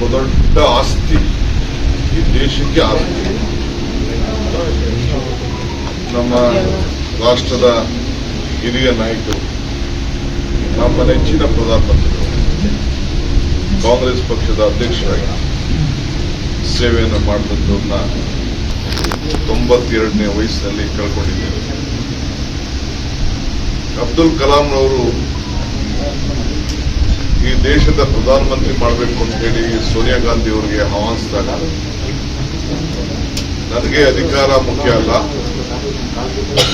ಒಬ್ಬ ದೊಡ್ಡ ಆಸ್ತಿ ಈ ದೇಶಕ್ಕೆ ಆಸ್ತಿ ನಮ್ಮ ರಾಷ್ಟ್ರದ ಹಿರಿಯ ನಾಯಕರು ನಮ್ಮ ನೆಚ್ಚಿನ ಪ್ರಧಾನಮಂತ್ರಿಗಳು ಕಾಂಗ್ರೆಸ್ ಪಕ್ಷದ ಅಧ್ಯಕ್ಷರಾಗಿ ಸೇವೆಯನ್ನು ಮಾಡಿದಂಥವ್ರನ್ನ ತೊಂಬತ್ತೆರಡನೇ ವಯಸ್ಸಿನಲ್ಲಿ ಕಳ್ಕೊಂಡಿದ್ದೇವೆ ಅಬ್ದುಲ್ ಕಲಾಂರವರು ಈ ದೇಶದ ಪ್ರಧಾನಮಂತ್ರಿ ಮಾಡಬೇಕು ಅಂತ ಹೇಳಿ ಸೋನಿಯಾ ಗಾಂಧಿ ಅವರಿಗೆ ಆಹ್ವಾನಿಸಿದಾಗ ನನಗೆ ಅಧಿಕಾರ ಮುಖ್ಯ ಅಲ್ಲ.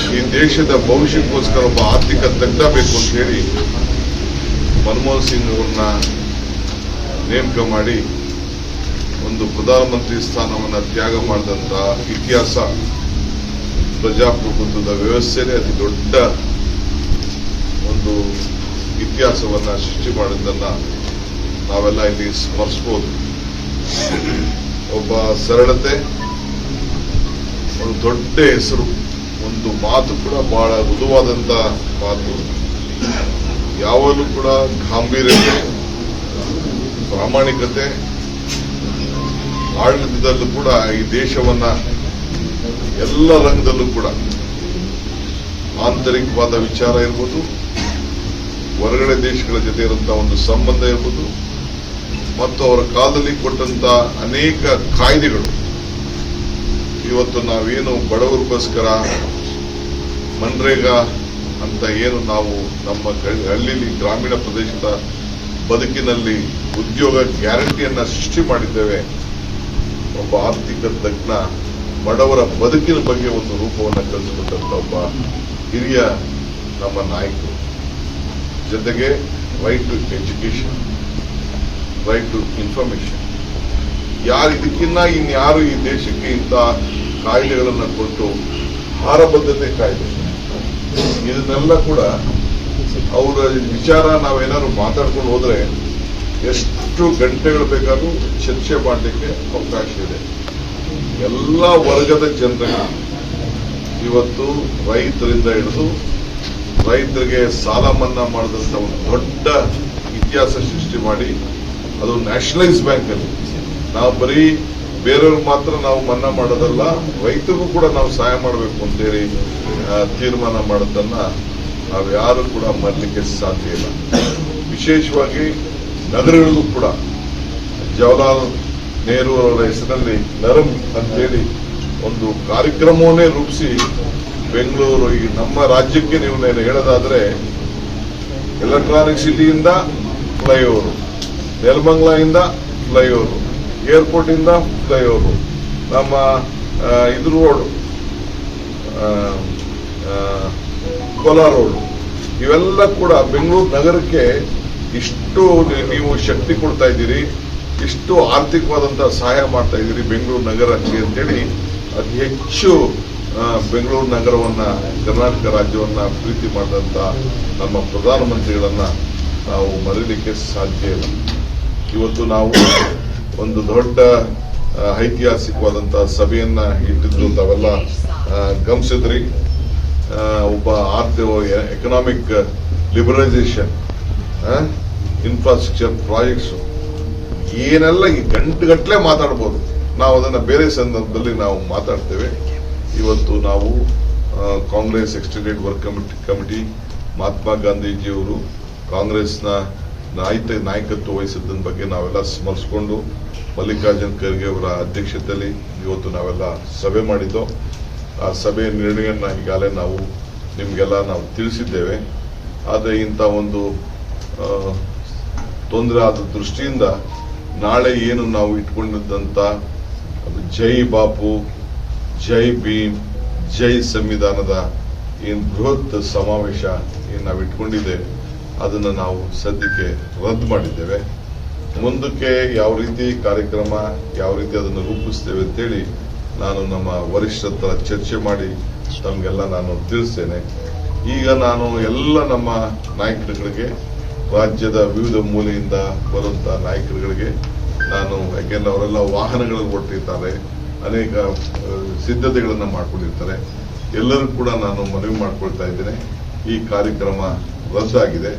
ಈ ದೇಶದ ಭವಿಷ್ಯಕ್ಕೋಸ್ಕರ ಒಬ್ಬ ಆರ್ಥಿಕ ತಜ್ಞ ಬೇಕು ಅಂತ ಹೇಳಿ ಮನಮೋಹನ್ ಸಿಂಗ್ ಅವ್ರನ್ನ ನೇಮಕ ಮಾಡಿ ಒಂದು ಪ್ರಧಾನಮಂತ್ರಿ ಸ್ಥಾನವನ್ನ ತ್ಯಾಗ ಮಾಡಿದಂತ ಇತಿಹಾಸ ಪ್ರಜಾಪ್ರಭುತ್ವದ ವ್ಯವಸ್ಥೆನೇ ಅತಿ ದೊಡ್ಡ ಒಂದು ಇತಿಹಾಸವನ್ನ ಸೃಷ್ಟಿ ಮಾಡಿದ್ದನ್ನ ನಾವೆಲ್ಲ ಇಲ್ಲಿ ಸ್ಮರಿಸಬಹುದು ಒಬ್ಬ ಸರಳತೆ, ಒಂದು ದೊಡ್ಡ ಹೆಸರು, ಒಂದು ಮಾತು ಕೂಡ ಬಹಳ ಮೃದುವಾದಂತ ಮಾತು. ಯಾವಾಗಲೂ ಕೂಡ ಗಾಂಭೀರ್ಯತೆ, ಪ್ರಾಮಾಣಿಕತೆ, ಆಡಳಿತದಲ್ಲೂ ಕೂಡ ಈ ದೇಶವನ್ನ ಎಲ್ಲ ರಂಗದಲ್ಲೂ ಕೂಡ ಆಂತರಿಕವಾದ ವಿಚಾರ ಇರ್ಬೋದು. ಹೊರಗಡೆ ದೇಶಗಳ ಜೊತೆ ಇರುವಂತಹ ಒಂದು ಸಂಬಂಧ ಇರ್ಬೋದು, ಮತ್ತು ಅವರ ಕಾಲದಲ್ಲಿ ಕೊಟ್ಟಂತ ಅನೇಕ ಕಾಯ್ದೆಗಳು. ಇವತ್ತು ನಾವೇನು ಬಡವರಿಗೋಸ್ಕರ ಮನ್ರೇಗಾ ಅಂತ ಏನು ನಾವು ನಮ್ಮ ಹಳ್ಳಿಲಿ ಗ್ರಾಮೀಣ ಪ್ರದೇಶದ ಬದುಕಿನಲ್ಲಿ ಉದ್ಯೋಗ ಗ್ಯಾರಂಟಿಯನ್ನ ಸೃಷ್ಟಿ ಮಾಡಿದ್ದೇವೆ. ಒಬ್ಬ ಆರ್ಥಿಕ ತಜ್ಞ ಬಡವರ ಬದುಕಿನ ಬಗ್ಗೆ ಒಂದು ರೂಪವನ್ನು ಕಲಿಸಿಕೊಟ್ಟಂತ ಒಬ್ಬ ಹಿರಿಯ ನಮ್ಮ ನಾಯಕರು. ಜೊತೆಗೆ right to education right to information ಯಾರು ಇದಕ್ಕಿನ್ನ ಇನ್ಯಾರು ಈ ದೇಶಕ್ಕೆ ಇಂಥ ಕಾಯಿಲೆಗಳನ್ನು ಕೊಟ್ಟು ಆಹಾರ ಬದ್ಧತೆ ಕಾಯ್ದೆ. ಇದನ್ನೆಲ್ಲ ಕೂಡ ಅವರ ವಿಚಾರ ನಾವೇನಾದ್ರು ಮಾತಾಡ್ಕೊಂಡು ಹೋದ್ರೆ ಎಷ್ಟು ಗಂಟೆಗಳು ಬೇಕಾದ್ರೂ ಚರ್ಚೆ ಮಾಡಲಿಕ್ಕೆ ಅವಕಾಶ ಇದೆ. ಎಲ್ಲ ವರ್ಗದ ಜನರಿಗೆ ಇವತ್ತು ರೈತರಿಂದ ಹಿಡಿದು ರೈತರಿಗೆ ಸಾಲ ಮನ್ನಾ ಮಾಡಿದಂತ ಒಂದು ದೊಡ್ಡ ಇತಿಹಾಸ ಸೃಷ್ಟಿ ಮಾಡಿ, ಅದು ನ್ಯಾಷನಲೈಸ್ ಬ್ಯಾಂಕ್ ಅಲ್ಲಿ. ನಾವು ಬರೀ ಬೇರೆಯವ್ರಿಗೆ ಮಾತ್ರ ನಾವು ಮನ್ನಾ ಮಾಡೋದಲ್ಲ, ರೈತರಿಗೂ ಕೂಡ ನಾವು ಸಹಾಯ ಮಾಡಬೇಕು ಅಂತೇಳಿ ತೀರ್ಮಾನ ಮಾಡೋದನ್ನ ನಾವು ಯಾರು ಕೂಡ ಮಾಡಲಿಕ್ಕೆ ಸಾಧ್ಯ ಇಲ್ಲ. ವಿಶೇಷವಾಗಿ ನಗರಗಳಿಗೂ ಕೂಡ, ಜವಾಹರ್ಲಾಲ್ ನೆಹರು ಅವರ ಹೆಸರಿನಲ್ಲಿ ನರಂ ಅಂತೇಳಿ ಒಂದು ಕಾರ್ಯಕ್ರಮವನ್ನೇ ರೂಪಿಸಿ ಬೆಂಗಳೂರು, ಈ ನಮ್ಮ ರಾಜ್ಯಕ್ಕೆ ನೀವು ನಾನು ಹೇಳೋದಾದ್ರೆ ಎಲೆಕ್ಟ್ರಾನಿಕ್ ಸಿಟಿಯಿಂದ ಫ್ಲೈಓವರ್ ನೆಲಮಂಗ್ಲಿಂದ ಫ್ಲೈಓವರ್ ಏರ್ಪೋರ್ಟ್ ಇಂದ ಫ್ಲೈಓವರ್, ನಮ್ಮ ಇದು ರೋಡ್ ಕೋಲಾರ ರೋಡ್, ಇವೆಲ್ಲ ಕೂಡ ಬೆಂಗಳೂರು ನಗರಕ್ಕೆ ಇಷ್ಟು ನೀವು ಶಕ್ತಿ ಕೊಡ್ತಾ ಇದ್ದೀರಿ, ಇಷ್ಟು ಆರ್ಥಿಕವಾದಂತಹ ಸಹಾಯ ಮಾಡ್ತಾ ಇದ್ದೀರಿ ಬೆಂಗಳೂರು ನಗರಕ್ಕೆ ಅಂತೇಳಿ ಅತಿ ಹೆಚ್ಚು ಬೆಂಗಳೂರು ನಗರವನ್ನ, ಕರ್ನಾಟಕ ರಾಜ್ಯವನ್ನ ಪ್ರೀತಿ ಮಾಡಿದಂತ ನಮ್ಮ ಪ್ರಧಾನಮಂತ್ರಿಗಳನ್ನ ನಾವು ಮರೀಲಿಕ್ಕೆ ಸಾಧ್ಯ ಇಲ್ಲ. ಇವತ್ತು ನಾವು ಒಂದು ದೊಡ್ಡ ಐತಿಹಾಸಿಕವಾದಂಥ ಸಭೆಯನ್ನ ಇಟ್ಟಿದ್ದು ತಾವೆಲ್ಲ ಗಮನಿಸಿದ್ರಿ. ಒಬ್ಬ ಆರ್ಥಿಕ ಎಕನಾಮಿಕ್ ಲಿಬರಲೈಸೇಷನ್ ಇನ್ಫ್ರಾಸ್ಟ್ರಕ್ಚರ್ ಪ್ರಾಜೆಕ್ಟ್ಸ್ ಏನೆಲ್ಲ ಈ ಗಂಟುಗಟ್ಟಲೆ ಮಾತಾಡ್ಬೋದು, ನಾವು ಅದನ್ನ ಬೇರೆ ಸಂದರ್ಭದಲ್ಲಿ ನಾವು ಮಾತಾಡ್ತೇವೆ. ಇವತ್ತು ನಾವು Congress extended work committee committee Mahatma ಗಾಂಧೀಜಿಯವರು ಕಾಂಗ್ರೆಸ್ನ ನಾಯಕ, ನಾಯಕತ್ವ ವಹಿಸಿದ್ದನ್ನ ಬಗ್ಗೆ ನಾವೆಲ್ಲ ಸ್ಮರಿಸಿಕೊಂಡು ಮಲ್ಲಿಕಾರ್ಜುನ್ ಖರ್ಗೆ ಅವರ ಅಧ್ಯಕ್ಷತೆಯಲ್ಲಿ ಇವತ್ತು ನಾವೆಲ್ಲ ಸಭೆ ಮಾಡಿದ್ದೋ. ಆ ಸಭೆಯ ನಿರ್ಣಯನ ಈಗಾಗಲೇ ನಾವು ನಿಮಗೆಲ್ಲ ನಾವು ತಿಳಿಸಿದ್ದೇವೆ. ಆದರೆ ಇಂಥ ಒಂದು ತೊಂದರೆ ಆದ ದೃಷ್ಟಿಯಿಂದ ನಾಳೆ ಏನು ನಾವು ಇಟ್ಕೊಂಡಿದ್ದಂಥ ಜೈ ಬಾಪು ಜೈ ಭೀಮ್, ಜೈ ಸಂವಿಧಾನದ ಏನು ಬೃಹತ್ ಸಮಾವೇಶ ಏನು ನಾವು ಇಟ್ಕೊಂಡಿದ್ದೇವೆ ಅದನ್ನು ನಾವು ಸದ್ಯಕ್ಕೆ ರದ್ದು ಮಾಡಿದ್ದೇವೆ. ಮುಂದಕ್ಕೆ ಯಾವ ರೀತಿ ಕಾರ್ಯಕ್ರಮ, ಯಾವ ರೀತಿ ಅದನ್ನು ರೂಪಿಸ್ತೇವೆ ಅಂತೇಳಿ ನಾನು ನಮ್ಮ ವರಿಷ್ಠರ ಚರ್ಚೆ ಮಾಡಿ ತಮಗೆಲ್ಲ ನಾನು ತಿಳಿಸ್ತೇನೆ. ಈಗ ನಾನು ಎಲ್ಲ ನಮ್ಮ ನಾಯಕರುಗಳಿಗೆ, ರಾಜ್ಯದ ವಿವಿಧ ಮೂಲೆಯಿಂದ ಬರುವಂತ ನಾಯಕರುಗಳಿಗೆ ನಾನು, ಯಾಕೆಂದ್ರೆ ಅವರೆಲ್ಲ ವಾಹನಗಳಲ್ಲಿ ಹೊರಟಿರ್ತಾರೆ ಅನೇಕ ಸಿದ್ಧತೆಗಳನ್ನು ಮಾಡ್ಕೊಂಡಿರ್ತಾರೆ. ಎಲ್ಲರೂ ಕೂಡ ನಾನು ಮನವಿ ಮಾಡ್ಕೊಳ್ತಾ ಇದ್ದೇನೆ. ಈ ಕಾರ್ಯಕ್ರಮ ರದ್ದಾಗಿದೆ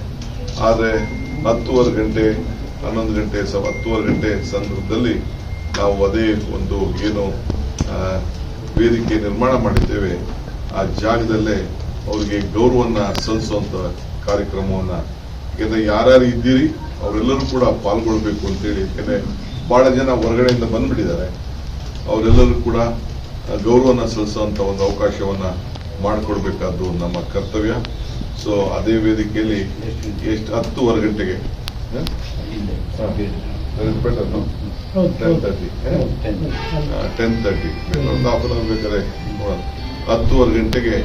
ಆದರೆ ಹತ್ತುವರೆ ಗಂಟೆ, ಹನ್ನೊಂದು ಗಂಟೆ, ಸ, ಹತ್ತುವರೆ ಗಂಟೆ ಸಂದರ್ಭದಲ್ಲಿ ನಾವು ಅದೇ ಒಂದು ಏನು ವೇದಿಕೆ ನಿರ್ಮಾಣ ಮಾಡಿದ್ದೇವೆ. ಆ ಜಾಗದಲ್ಲೇ ಅವರಿಗೆ ಗೌರವನ್ನ ಸಲ್ಲಿಸುವಂತ ಕಾರ್ಯಕ್ರಮವನ್ನ. ಯಾಕೆಂದ್ರೆ ಯಾರ್ಯಾರು ಇದ್ದೀರಿ, ಅವರೆಲ್ಲರೂ ಕೂಡ ಪಾಲ್ಗೊಳ್ಬೇಕು ಅಂತೇಳಿ. ಯಾಕೆಂದ್ರೆ ಬಹಳ ಜನ ಹೊರಗಡೆಯಿಂದ ಬಂದ್ಬಿಟ್ಟಿದ್ದಾರೆ. ಅವರೆಲ್ಲರೂ ಕೂಡ ಗೌರವನ ಸಲ್ಲಿಸುವಂತ ಒಂದು ಅವಕಾಶವನ್ನ ಮಾಡಿಕೊಡ್ಬೇಕಾದ್ದು ನಮ್ಮ ಕರ್ತವ್ಯ. ಸೊ ಅದೇ ವೇದಿಕೆಯಲ್ಲಿ ಎಷ್ಟು ಹತ್ತುವರೆ ಗಂಟೆಗೆ? Ten thirty ten thirty half an hour ಬೇಕಾದ್ರೆ. ಹತ್ತುವರೆ ಗಂಟೆಗೆ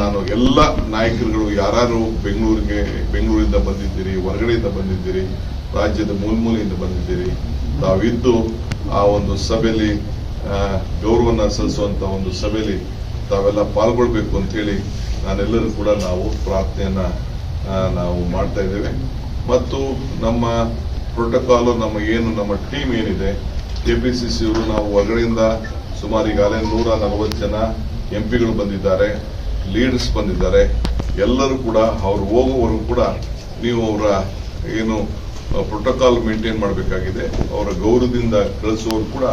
ನಾನು ಎಲ್ಲ ನಾಯಕರುಗಳು ಯಾರು ಬೆಂಗಳೂರಿಗೆ ಬೆಂಗಳೂರಿಂದ ಬಂದಿದ್ದೀರಿ ಹೊರಗಡೆಯಿಂದ ಬಂದಿದ್ದೀರಿ ರಾಜ್ಯದ ಮೂಲ ಮೂಲೆಯಿಂದ ಬಂದಿದ್ದೀರಿ ತಾವಿದ್ದು ಆ ಒಂದು ಸಭೆಯಲ್ಲಿ ಗೌರವನ ಸಲ್ಲಿಸುವಂತ ಒಂದು ಸಭೆಯಲ್ಲಿ ತಾವೆಲ್ಲ ಪಾಲ್ಗೊಳ್ಬೇಕು ಹೇಳಿ ನಾನೆಲ್ಲರೂ ಕೂಡ ನಾವು ಪ್ರಾರ್ಥನೆಯನ್ನ ನಾವು ಮಾಡ್ತಾ ಇದ್ದೇವೆ. ಮತ್ತು ನಮ್ಮ ಪ್ರೋಟೋಕಾಲ್ ನಮ್ಮ ಏನು, ನಮ್ಮ ಟೀಮ್ ಏನಿದೆ ಕೆಪಿಸಿಸಿ ಅವರು ನಾವು ಹೊರಗಡೆಯಿಂದ ಸುಮಾರು ಈಗಾಗಲೇ ನೂರ ನಲವತ್ತು ಜನ ಎಂಪಿಗಳು ಬಂದಿದ್ದಾರೆ ಲೀಡರ್ಸ್ ಬಂದಿದ್ದಾರೆ. ಎಲ್ಲರೂ ಕೂಡ ಅವ್ರು ಹೋಗುವವರೆಗೂ ಕೂಡ ನೀವು ಅವರ ಏನು ಪ್ರೋಟೋಕಾಲ್ ಮೇಂಟೈನ್ ಮಾಡಬೇಕಾಗಿದೆ. ಅವರ ಗೌರವದಿಂದ ಕಳಿಸುವವರು ಕೂಡ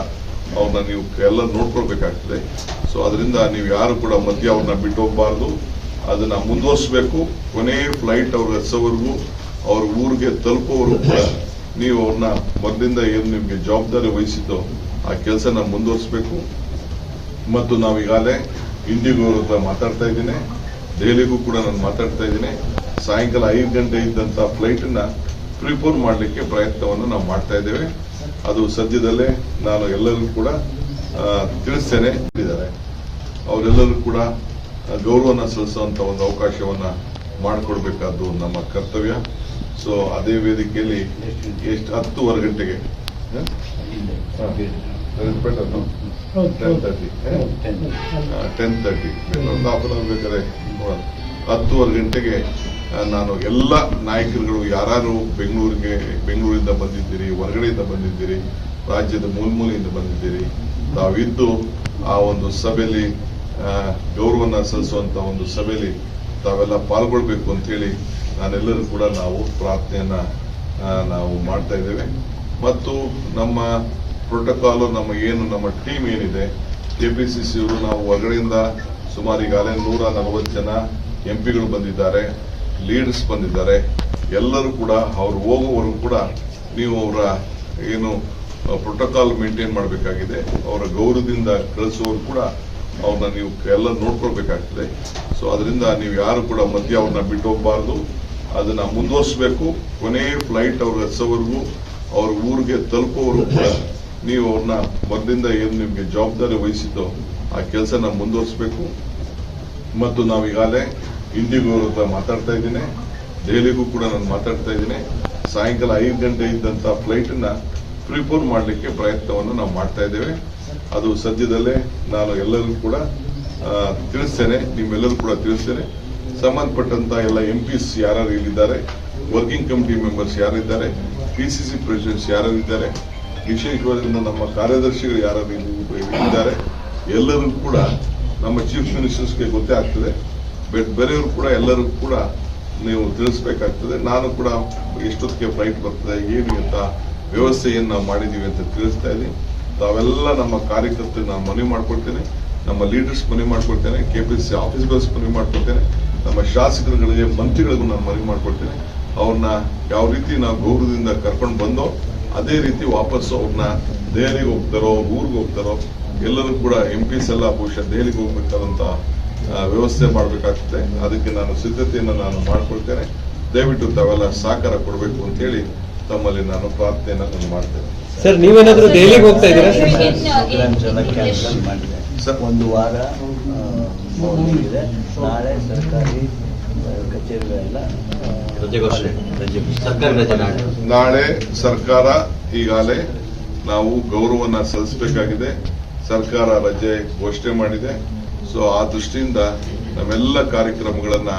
ಅವ್ರನ್ನ ನೀವು ಎಲ್ಲ ನೋಡ್ಕೊಳ್ಬೇಕಾಗ್ತದೆ. ಸೊ ಅದರಿಂದ ನೀವು ಯಾರು ಕೂಡ ಮಧ್ಯ ಅವ್ರನ್ನ ಬಿಟ್ಟು ಹೋಗಬಾರ್ದು ಅದನ್ನ ಮುಂದುವರಿಸಬೇಕು. ಕೊನೆ ಫ್ಲೈಟ್ ಅವ್ರ ಹಚ್ಚೋವರೆಗೂ ಅವ್ರ ಊರಿಗೆ ತಲುಪೋವರೆಗೂ ಕೂಡ ನೀವು ಅವ್ರನ್ನ ಮೊದಲಿಂದ ಏನು ನಿಮಗೆ ಜವಾಬ್ದಾರಿ ವಹಿಸಿದ್ದು ಆ ಕೆಲಸನ ಮುಂದುವರಿಸಬೇಕು. ಮತ್ತು ನಾವು ಈಗಾಗಲೇ ಇಂಡಿಗೋ ಹತ್ರ ಮಾತಾಡ್ತಾ ಇದ್ದೀನಿ. ದೆಹಲಿಗೂ ಕೂಡ ನಾನು ಮಾತಾಡ್ತಾ ಇದ್ದೀನಿ. ಸಾಯಂಕಾಲ ಐದು ಗಂಟೆ ಇದ್ದಂತ ಫ್ಲೈಟ್ನ ಪ್ರಿಪೋನ್ ಮಾಡಲಿಕ್ಕೆ ಪ್ರಯತ್ನವನ್ನು ನಾವು ಮಾಡ್ತಾ ಇದ್ದೇವೆ. ಅದು ಸದ್ಯದಲ್ಲೇ ನಾನು ಎಲ್ಲರಿಗೂ ಕೂಡ ತಿಳಿಸ್ತೇನೆ ಇದ್ದಾರೆ ಅವರೆಲ್ಲರೂ ಕೂಡ ಗೌರವನ ಸಲ್ಲಿಸುವಂತ ಒಂದು ಅವಕಾಶವನ್ನ ಮಾಡಿಕೊಡ್ಬೇಕಾದ್ದು ನಮ್ಮ ಕರ್ತವ್ಯ. ಸೊ ಅದೇ ವೇದಿಕೆಯಲ್ಲಿ ಎಷ್ಟು ಹತ್ತುವರೆ ಗಂಟೆಗೆ ಟೆನ್ ತರ್ಟಿ ಟೆನ್ ತರ್ಟಿ ಬೇಕಾದ್ರೆ. ಹತ್ತುವರೆ ಗಂಟೆಗೆ ನಾನು ಎಲ್ಲ ನಾಯಕರುಗಳು ಯಾರು ಬೆಂಗಳೂರಿಗೆ, ಬೆಂಗಳೂರಿಂದ ಬಂದಿದ್ದೀರಿ, ಹೊರಗಡೆಯಿಂದ ಬಂದಿದ್ದೀರಿ, ರಾಜ್ಯದ ಮೂಲ ಮೂಲೆಯಿಂದ ಬಂದಿದ್ದೀರಿ, ತಾವಿದ್ದು ಆ ಒಂದು ಸಭೆಯಲ್ಲಿ ಗೌರವನ ಸಲ್ಲಿಸುವಂತ ಒಂದು ಸಭೆಯಲ್ಲಿ ತಾವೆಲ್ಲ ಪಾಲ್ಗೊಳ್ಬೇಕು ಅಂತ ಹೇಳಿ ನಾನೆಲ್ಲರೂ ಕೂಡ ನಾವು ಪ್ರಾರ್ಥನೆಯನ್ನ ನಾವು ಮಾಡ್ತಾ ಇದ್ದೇವೆ. ಮತ್ತು ನಮ್ಮ ಪ್ರೋಟೋಕಾಲು ನಮ್ಮ ಏನು, ನಮ್ಮ ಟೀಮ್ ಏನಿದೆ ಕೆಪಿಸಿಸಿ ಅವರು ನಾವು ಹೊರಗಡೆಯಿಂದ ಸುಮಾರು ಈಗಾಗಲೇ ನೂರ ನಲವತ್ತು ಜನ ಎಂಪಿಗಳು ಬಂದಿದ್ದಾರೆ. ಲೀಡರ್ಸ್ ಬಂದಿದ್ದಾರೆ. ಎಲ್ಲರೂ ಕೂಡ ಅವ್ರು ಹೋಗುವವರೆಗೂ ಕೂಡ ನೀವು ಅವರ ಏನು ಪ್ರೋಟೋಕಾಲ್ ಮೇಂಟೈನ್ ಮಾಡಬೇಕಾಗಿದೆ. ಅವರ ಗೌರವದಿಂದ ಕಳಿಸುವವರು ಕೂಡ ಅವ್ರನ್ನ ನೀವು ಎಲ್ಲ ನೋಡ್ಕೊಳ್ಬೇಕಾಗ್ತದೆ. ಸೊ ಅದರಿಂದ ನೀವು ಯಾರು ಕೂಡ ಮಧ್ಯ ಅವ್ರನ್ನ ಬಿಟ್ಟು ಹೋಗಬಾರ್ದು ಅದನ್ನ ಮುಂದುವರಿಸಬೇಕು. ಕೊನೆಯ ಫ್ಲೈಟ್ ಅವ್ರ ಹಚ್ಚೋವರೆಗೂ ಅವ್ರ ಊರಿಗೆ ತಲುಪೋವರೆಗೂ ಕೂಡ ನೀವು ಅವ್ರನ್ನ ಮೊದಲಿಂದ ಏನು ನಿಮಗೆ ಜವಾಬ್ದಾರಿ ವಹಿಸಿದ್ದೋ ಆ ಕೆಲಸನ ಮುಂದುವರಿಸಬೇಕು. ಮತ್ತು ನಾವು ಈಗಾಗಲೇ ಇಂಡಿಗೋ ಹತ್ರ ಮಾತಾಡ್ತಾ ಇದ್ದೀನಿ. ದೆಹಲಿಗೂ ಕೂಡ ನಾನು ಮಾತಾಡ್ತಾ ಇದ್ದೀನಿ. ಸಾಯಂಕಾಲ ಐದು ಗಂಟೆ ಇದ್ದಂತ ಫ್ಲೈಟ್ನ ಪ್ರಿಪೋರ್ ಮಾಡಲಿಕ್ಕೆ ಪ್ರಯತ್ನವನ್ನು ನಾವು ಮಾಡ್ತಾ ಇದ್ದೇವೆ. ಅದು ಸದ್ಯದಲ್ಲೇ ನಾನು ಎಲ್ಲರಿಗೂ ಕೂಡ ತಿಳಿಸ್ತೇನೆ ನಿಮ್ಮೆಲ್ಲರೂ ಕೂಡ ತಿಳಿಸ್ತೇನೆ. ಸಂಬಂಧಪಟ್ಟಂತ ಎಲ್ಲ ಎಂ ಪಿಸ್ ಯಾರು ಇಲ್ಲಿದ್ದಾರೆ, ವರ್ಕಿಂಗ್ ಕಮಿಟಿ ಮೆಂಬರ್ಸ್ ಯಾರಿದ್ದಾರೆ ಪಿಸಿಸಿ ಪ್ರೆಸಿಡೆಂಟ್ಸ್ ಯಾರಿದ್ದಾರೆ ವಿಶೇಷವಾಗಿ ನಮ್ಮ ಕಾರ್ಯದರ್ಶಿಗಳು ಯಾರು ಇದ್ದಾರೆ ಎಲ್ಲರೂ ಕೂಡ ನಮ್ಮ ಚೀಫ್ ಮಿನಿಸ್ಟರ್ಸ್ಗೆ ಗೊತ್ತೇ ಆಗ್ತದೆ. ಬೇರೆಯವರು ಕೂಡ, ಎಲ್ಲರೂ ಕೂಡ ನೀವು ತಿಳಿಸ್ಬೇಕಾಗ್ತದೆ. ನಾನು ಕೂಡ ಎಷ್ಟೊತ್ತಿಗೆ ಫ್ಲೈಟ್ ಬರ್ತದೆ, ಏನು ಅಂತ ವ್ಯವಸ್ಥೆಯನ್ನು ಮಾಡಿದ್ದೀವಿ ಅಂತ ತಿಳಿಸ್ತಾ ಇದ್ದೀನಿ. ತಾವೆಲ್ಲ ನಮ್ಮ ಕಾರ್ಯಕರ್ತರಿಗೆ ನಾನು ಮನವಿ ಮಾಡ್ಕೊಡ್ತೇನೆ ನಮ್ಮ ಲೀಡರ್ಸ್ ಮನವಿ ಮಾಡ್ಕೊಳ್ತೇನೆ. ಆಫೀಸ್ ಆಫೀಸರ್ಸ್ ಮನವಿ ಮಾಡ್ಕೊಳ್ತೇನೆ. ನಮ್ಮ ಶಾಸಕರುಗಳಿಗೆ, ಮಂತ್ರಿಗಳಿಗೂ ನಾನು ಮನವಿ ಮಾಡ್ಕೊಡ್ತೇನೆ ಅವ್ರನ್ನ ಯಾವ ರೀತಿ ನಾವು ಗೌರವದಿಂದ ಕರ್ಕೊಂಡು ಬಂದೋ, ಅದೇ ರೀತಿ ವಾಪಸ್ಸು ಅವ್ರನ್ನ ದೆಹಲಿಗೆ ಹೋಗ್ತಾರೋ, ಊರಿಗೆ ಹೋಗ್ತಾರೋ, ಎಲ್ಲರೂ ಕೂಡ ಎಂ ಪಿಸ್ ಎಲ್ಲ ಬಹುಶಃ ದೆಹಲಿಗೆ ಹೋಗ್ಬೇಕಾದಂತ ವ್ಯವಸ್ಥೆ ಮಾಡಬೇಕಾಗ್ತದೆ ಅದಕ್ಕೆ ನಾನು ಸಿದ್ಧತೆಯನ್ನು ನಾನು ಮಾಡ್ಕೊಳ್ತೇನೆ ದಯವಿಟ್ಟು ತಾವೆಲ್ಲ ಸಹಕಾರ ಕೊಡಬೇಕು ಅಂತ ಹೇಳಿ ತಮ್ಮಲ್ಲಿ ನಾನು ಪ್ರಾರ್ಥನೆಯನ್ನು ನಾನು ಮಾಡ್ತೇನೆ ಸರ್ ನೀವೇನಾದರೂ ದೆಹಲಿಗೆ ಹೋಗ್ತಾ ಇದ್ದೀರಾ ಸರ್. ಒಂದು ವಾರ ಇದೆ ನಾಳೆ ಸರ್ಕಾರಿ ಕಚೇರಿಗಳೆಲ್ಲ ಆ, ರಜೆ ಘೋಷಣೆ. ರಜೆ ನಾಳೆ. ನಾಳೆ ಸರ್ಕಾರ ಈಗಾಗಲೇ ನಾವು ಗೌರವನ ಸಲ್ಲಿಸಬೇಕಾಗಿದೆ ಸರ್ಕಾರ ರಜೆ ಘೋಷಣೆ ಮಾಡಿದೆ ಸೊ ಆ ದೃಷ್ಟಿಯಿಂದ ನಮ್ಮೆಲ್ಲ ಕಾರ್ಯಕ್ರಮಗಳನ್ನ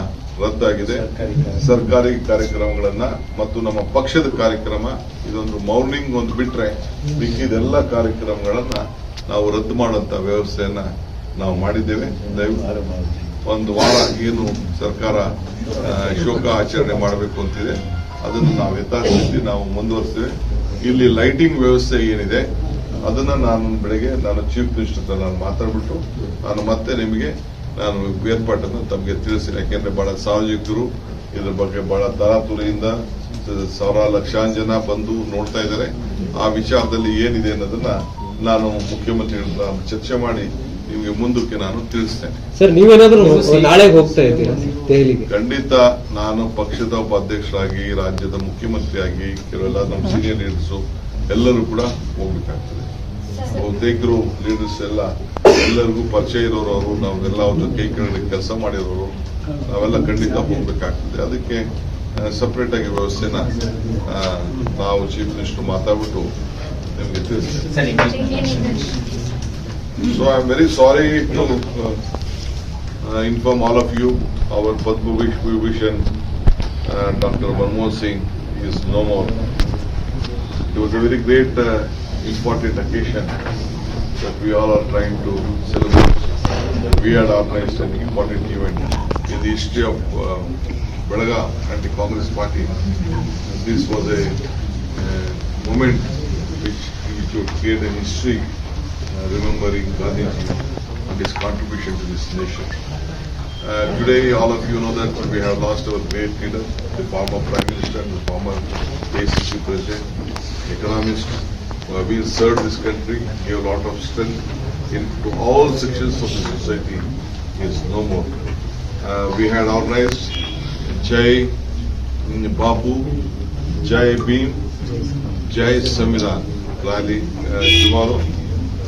ರದ್ದಾಗಿದೆ. ಸರ್ಕಾರಿ ಕಾರ್ಯಕ್ರಮ. ಸರ್ಕಾರಿ ಕಾರ್ಯಕ್ರಮಗಳನ್ನ ಮತ್ತು ನಮ್ಮ ಪಕ್ಷದ ಕಾರ್ಯಕ್ರಮ, ಇದೊಂದು ಮೌರ್ನಿಂಗ್ ಒಂದು ಬಿಟ್ರೆ ಮಿಕ್ಕಿದೆಲ್ಲ ಕಾರ್ಯಕ್ರಮಗಳನ್ನ ನಾವು ರದ್ದು ಮಾಡುವಂತ ವ್ಯವಸ್ಥೆಯನ್ನ ನಾವು ಮಾಡಿದ್ದೇವೆ. ಒಂದು ವಾರ ಏನು ಸರ್ಕಾರ ಶೋಕ ಆಚರಣೆ ಮಾಡಬೇಕು ಅಂತಿದೆ. ಅದನ್ನು ನಾವು ಯಥಾಸ್ಥಿತಿ ನಾವು ಮುಂದುವರಿಸ್ತೇವೆ ಇಲ್ಲಿ ಲೈಟಿಂಗ್ ವ್ಯವಸ್ಥೆ ಏನಿದೆ ಅದನ್ನ ನಾನು ಬೆಳಗ್ಗೆ ನಾನು ಚೀಫ್ ಮಿನಿಸ್ಟರ್ ಹತ್ರ ನಾನು ಮಾತಾಡ್ಬಿಟ್ಟು ನಾನು ಮತ್ತೆ ನಿಮಗೆ ನಾನು ಏರ್ಪಾಟನ್ನು ತಮಗೆ ತಿಳಿಸ್ತೀನಿ. ಯಾಕೆಂದ್ರೆ ಬಹಳ ಸಾರ್ವಜನಿಕರು ಇದ್ರ ಬಗ್ಗೆ ಬಹಳ ತರಾತುರಿಯಿಂದ ಸಾವಿರ ಲಕ್ಷಾನ್ ಜನ ಬಂದು ನೋಡ್ತಾ ಇದ್ದಾರೆ. ಆ ವಿಚಾರದಲ್ಲಿ ಏನಿದೆ ಅನ್ನೋದನ್ನ ನಾನು ಮುಖ್ಯಮಂತ್ರಿ ಚರ್ಚೆ ಮಾಡಿ ನಿಮಗೆ ಮುಂದಕ್ಕೆ ನಾನು ತಿಳಿಸ್ತೇನೆ. ಸರ್ ನೀವೇನಾದ್ರೂ ನಾಳೆ ಹೋಗ್ತಾ ಇದ್ದೀರಾ ದೆಹಲಿಗೆ? ಖಂಡಿತ ನಾನು ಪಕ್ಷದ ಉಪಾಧ್ಯಕ್ಷರಾಗಿ ರಾಜ್ಯದ ಮುಖ್ಯಮಂತ್ರಿಯಾಗಿ ಕೆಲವೆಲ್ಲ ನಮ್ಮ ಸೀನಿಯರ್ ಲೀಡರ್ಸು ಎಲ್ಲರೂ ಕೂಡ ಹೋಗ್ಬೇಕಾಗ್ತದೆ. ಬಹುತೇಕರು ಲೀಡರ್ಸ್ ಎಲ್ಲ ಎಲ್ಲರಿಗೂ ಪರಿಚಯ ಇರೋರು ಅವರು ನಾವೆಲ್ಲ ಅವ್ರ ಕೈ ಕೆಳಗಡೆ ಕೆಲಸ ಮಾಡಿರೋರು ನಾವೆಲ್ಲ ಖಂಡಿತ ಹೋಗ್ಬೇಕಾಗ್ತದೆ. ಅದಕ್ಕೆ ಸಪ್ರೇಟ್ ಆಗಿ ವ್ಯವಸ್ಥೆನ ನಾವು ಚೀಫ್ ಮಿನಿಸ್ಟರ್ ಮಾತಾಡ್ಬಿಟ್ಟು ನಿಮಗೆ ತಿಳಿಸ್ತೇವೆ. So I am very sorry to inform all of you our our Vibhushan doctor Manmohan Singh is no more it was a very was important occasion that we all are trying to celebrate. We had organized an important event in the history of uh, and the Congress party. This was a uh, moment which which would create an history uh, remembering Gandhiji and his contribution to this nation. Uh, Today, all of you know that we have lost our great leader, the former Prime Minister, and the former ACC President, economist, who have been served this country, gave a lot of strength into all sections of the society, is no more. Uh, We had organized Jai Bapu, Jai Bhim, Jai Samvidan rally uh, tomorrow.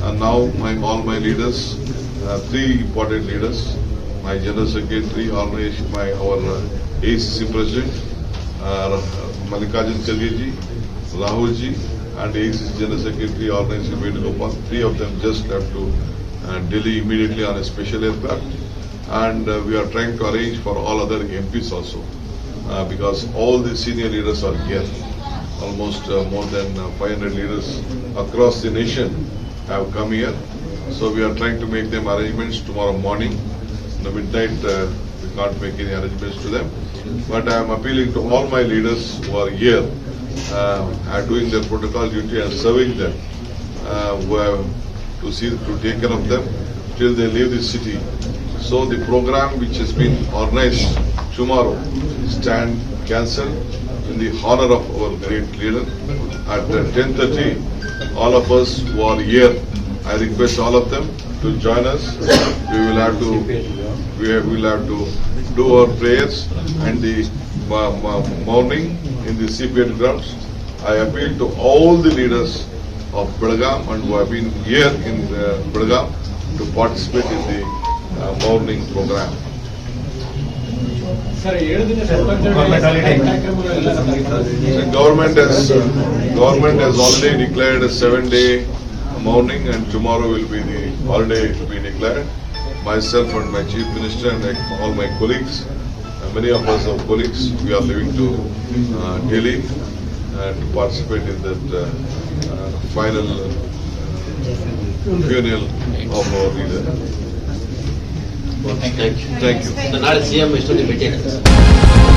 And now my, all my leaders, uh, three important leaders, my general secretary, organization, my, our uh, ACC president, uh, Mallikarjun Kharge ji, Rahul ji, and ACC general secretary, organization Venugopal. Three of them just left to uh, Delhi immediately on a special aircraft. And uh, we are trying to arrange for all other MPs also, uh, because all the senior leaders are here almost uh, more than uh, 500 leaders across the nation have come here. So we are trying to make them arrangements tomorrow morning. In the midnight, uh, we can't make any arrangements to them. But I am appealing to all my leaders who are here, Uh, are doing their protocol duty and serving them, uh, to see, to take care of them till they leave the city. So the program which has been organized tomorrow stand cancelled in the honor of our great leader. At ten thirty, all of us who are here, I request all of them to join us. We will have to, we will have to do our prayers and the ma- morning in the CPN grounds. I appeal to all the leaders of Belgaum and who have been here in uh, to participate in the uh, morning program. The government has government has already declared a seven-day morning, and tomorrow will be the holiday to be declared. Myself and my chief minister and all my colleagues many of us, our colleagues, we are leaving to uh, Delhi uh, to participate in that uh, uh, final uh, funeral of our leader. Thank you. Thank you. Thank you. So now it's here, Mr.